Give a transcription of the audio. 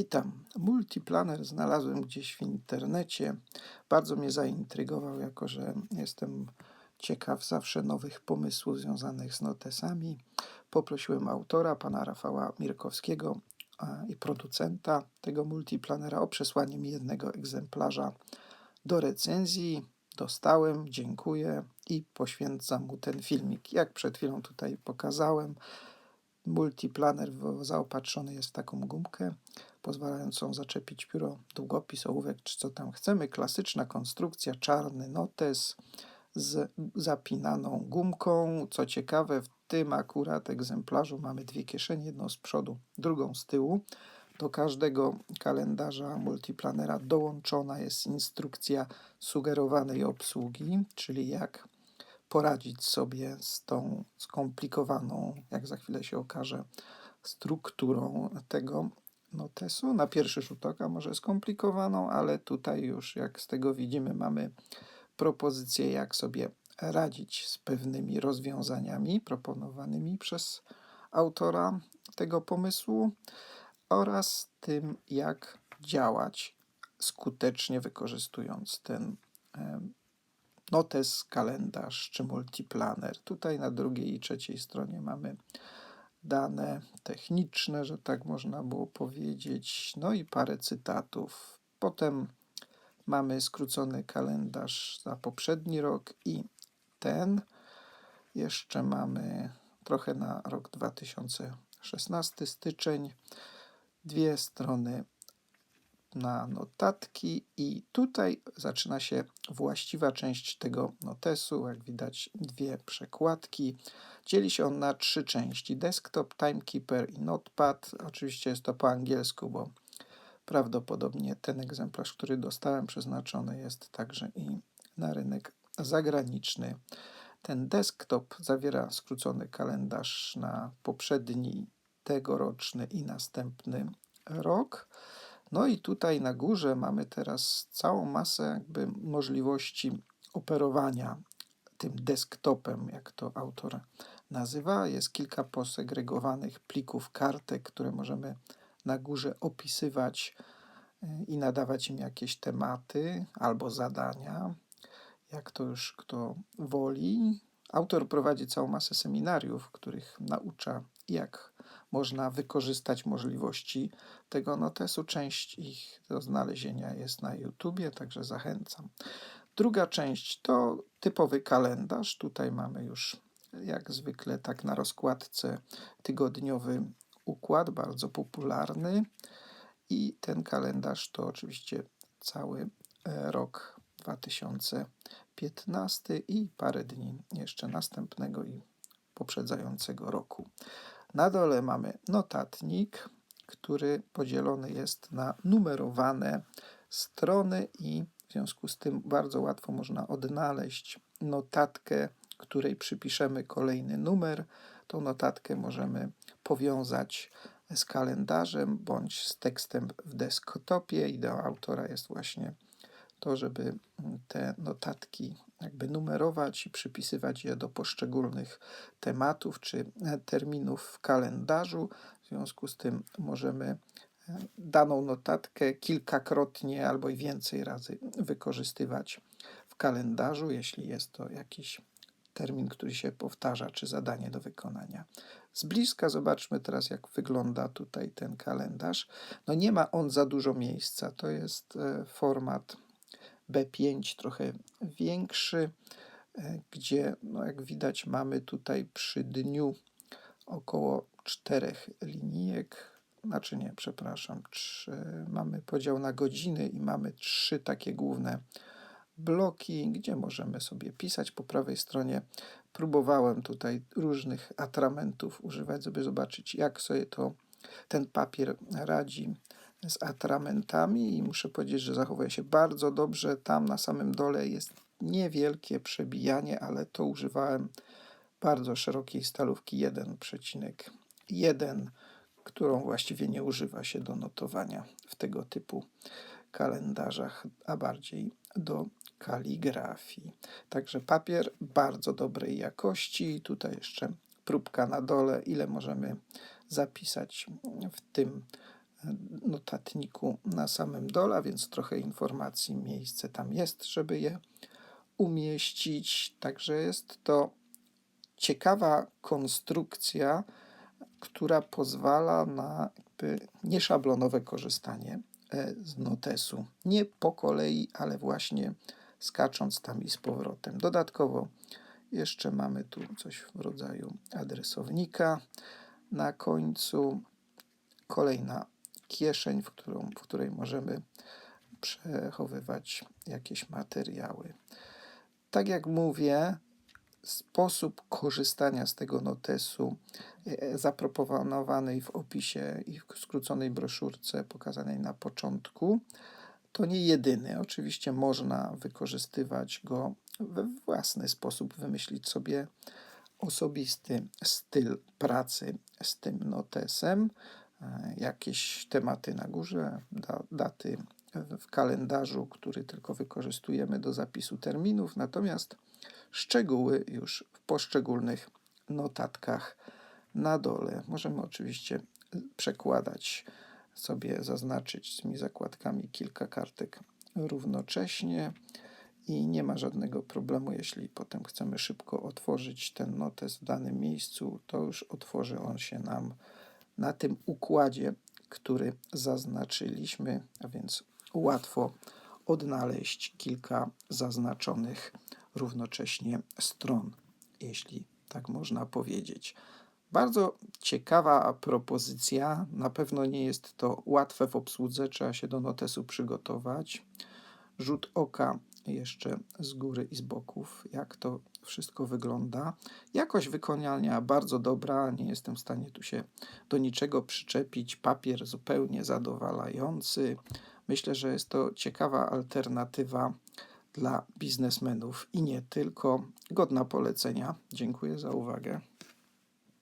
Witam. Multiplaner znalazłem gdzieś w internecie. Bardzo mnie zaintrygował, jako że jestem ciekaw zawsze nowych pomysłów związanych z notesami. Poprosiłem autora, pana Rafała Mirkowskiego i producenta tego multiplanera o przesłanie mi jednego egzemplarza do recenzji. Dostałem, dziękuję i poświęcam mu ten filmik. Jak przed chwilą tutaj pokazałem, multiplaner zaopatrzony jest w taką gumkę pozwalającą zaczepić pióro, długopis, ołówek czy co tam chcemy. Klasyczna konstrukcja, czarny notes z zapinaną gumką. Co ciekawe, w tym akurat egzemplarzu mamy dwie kieszenie, jedną z przodu, drugą z tyłu. Do każdego kalendarza multiplanera dołączona jest instrukcja sugerowanej obsługi, czyli jak poradzić sobie z tą skomplikowaną, jak za chwilę się okaże, strukturą tego notesu. Na pierwszy rzut oka może skomplikowaną, ale tutaj już, jak z tego widzimy, mamy propozycję, jak sobie radzić z pewnymi rozwiązaniami proponowanymi przez autora tego pomysłu oraz tym, jak działać skutecznie wykorzystując ten em, notes, kalendarz czy multiplaner. Tutaj na drugiej i trzeciej stronie mamy dane techniczne, że tak można było powiedzieć, no i parę cytatów. Potem mamy skrócony kalendarz za poprzedni rok i ten. Jeszcze mamy trochę na rok 2016 styczeń. Dwie strony na notatki i tutaj zaczyna się właściwa część tego notesu. Jak widać, dwie przekładki. Dzieli się on na trzy części: desktop, timekeeper i notepad. Oczywiście jest to po angielsku, bo prawdopodobnie ten egzemplarz, który dostałem, przeznaczony jest także i na rynek zagraniczny. Ten desktop zawiera skrócony kalendarz na poprzedni, tegoroczny i następny rok. No i tutaj na górze mamy teraz całą masę jakby możliwości operowania tym desktopem, jak to autor nazywa. Jest kilka posegregowanych plików kartek, które możemy na górze opisywać y, i nadawać im jakieś tematy albo zadania, jak to już kto woli. Autor prowadzi całą masę seminariów, w których naucza, jak można wykorzystać możliwości tego notesu. Część ich do znalezienia jest na YouTubie, także zachęcam. Druga część to typowy kalendarz. Tutaj mamy już, jak zwykle, tak na rozkładce, tygodniowy układ, bardzo popularny. I ten kalendarz to oczywiście cały e, rok 2015 i parę dni jeszcze następnego i poprzedzającego roku. Na dole mamy notatnik, który podzielony jest na numerowane strony i w związku z tym bardzo łatwo można odnaleźć notatkę, której przypiszemy kolejny numer. Tą notatkę możemy powiązać z kalendarzem bądź z tekstem w desktopie. Ideą autora jest właśnie to, żeby te notatki jakby numerować i przypisywać je do poszczególnych tematów czy terminów w kalendarzu. W związku z tym możemy e, daną notatkę kilkakrotnie albo i więcej razy wykorzystywać w kalendarzu, jeśli jest to jakiś termin, który się powtarza, czy zadanie do wykonania. Z bliska zobaczmy teraz, jak wygląda tutaj ten kalendarz. No nie ma on za dużo miejsca. To jest e, format B5, trochę większy, e, gdzie, no jak widać, mamy tutaj przy dniu około czterech linijek. Znaczy nie, przepraszam, trzy, mamy podział na godziny i mamy trzy takie główne bloki, gdzie możemy sobie pisać. Po prawej stronie próbowałem tutaj różnych atramentów używać, żeby zobaczyć, jak sobie to ten papier radzi z atramentami i muszę powiedzieć, że zachowuje się bardzo dobrze. Tam na samym dole jest niewielkie przebijanie, ale to używałem bardzo szerokiej stalówki 1,1, którą właściwie nie używa się do notowania w tego typu kalendarzach, a bardziej do kaligrafii. Także papier bardzo dobrej jakości. Tutaj jeszcze próbka na dole, ile możemy zapisać w tym notatniku na samym dole, więc trochę informacji, miejsce tam jest, żeby je umieścić. Także jest to ciekawa konstrukcja, która pozwala na jakby nieszablonowe korzystanie e, z notesu. Nie po kolei, ale właśnie skacząc tam i z powrotem. Dodatkowo jeszcze mamy tu coś w rodzaju adresownika na końcu. Kolejna kieszeń, w, którą, w której możemy przechowywać jakieś materiały. Tak jak mówię, sposób korzystania z tego notesu e, zaproponowany w opisie i w skróconej broszurce pokazanej na początku, to nie jedyny. Oczywiście można wykorzystywać go we własny sposób, wymyślić sobie osobisty styl pracy z tym notesem, e, jakieś tematy na górze, da, daty w kalendarzu, który tylko wykorzystujemy do zapisu terminów, natomiast szczegóły już w poszczególnych notatkach na dole. Możemy oczywiście przekładać sobie, zaznaczyć z tymi zakładkami kilka kartek równocześnie i nie ma żadnego problemu, jeśli potem chcemy szybko otworzyć ten notes w danym miejscu, to już otworzy on się nam na tym układzie, który zaznaczyliśmy, a więc łatwo odnaleźć kilka zaznaczonych równocześnie stron, jeśli tak można powiedzieć. Bardzo ciekawa propozycja. Na pewno nie jest to łatwe w obsłudze, trzeba się do notesu przygotować. Rzut oka jeszcze z góry i z boków, jak to wszystko wygląda. Jakość wykonania bardzo dobra, nie jestem w stanie tu się do niczego przyczepić. Papier zupełnie zadowalający. Myślę, że jest to ciekawa alternatywa dla biznesmenów i nie tylko. Godna polecenia. Dziękuję za uwagę.